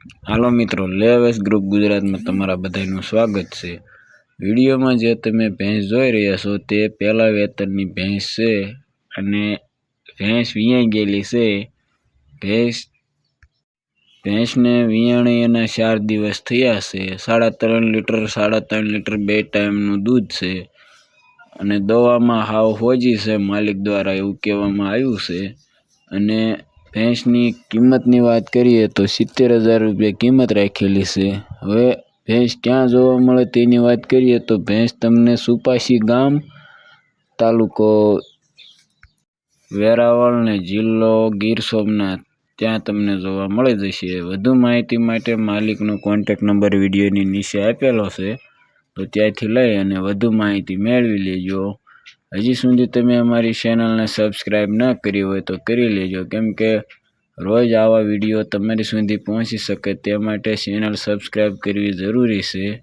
હાલો મિત્રો, લેવેસ ગ્રુપ ગુજરાતમાં તમારા બધાનું સ્વાગત છે. વિડીયોમાં જે તમે ભેંસ જોઈ રહ્યા છો તે પહેલા વેતનની ભેંસ છે અને ભેંસ વિયાઈ ગયેલી છે. ભેંસ, ભેંસને વિયાણી એના ચાર દિવસ થયા છે. સાડા ત્રણ લીટર, સાડા ત્રણ લીટર બે ટાઈમનું દૂધ છે અને દવામાં હાવ હોજી છે માલિક દ્વારા એવું કહેવામાં આવ્યું છે. અને ભેંસની કિંમતની વાત કરીએ તો સિત્તેર હજાર રૂપિયા કિંમત રાખેલી છે. હવે ભેંસ ક્યાં જોવા મળે તેની વાત કરીએ તો ભેંસ તમને સુપાસી ગામ તાલુકો વેરાવળ ને જિલ્લો ગીર સોમનાથ ત્યાં તમને જોવા મળી જશે. વધુ માહિતી માટે માલિકનો કોન્ટેક નંબર વિડીયોની નીચે આપેલો છે. તો ત્યાંથી લઈ અને વધુ માહિતી મેળવી લેજો. હજી સુધી તમે અમારી ચેનલને સબસ્ક્રાઈબ ન કરી હોય તો કરી લેજો. કેમ કે રોજ આવા વીડિયો તમારી સુધી પહોંચી શકે તે માટે ચેનલ સબસ્ક્રાઈબ કરવી જરૂરી છે.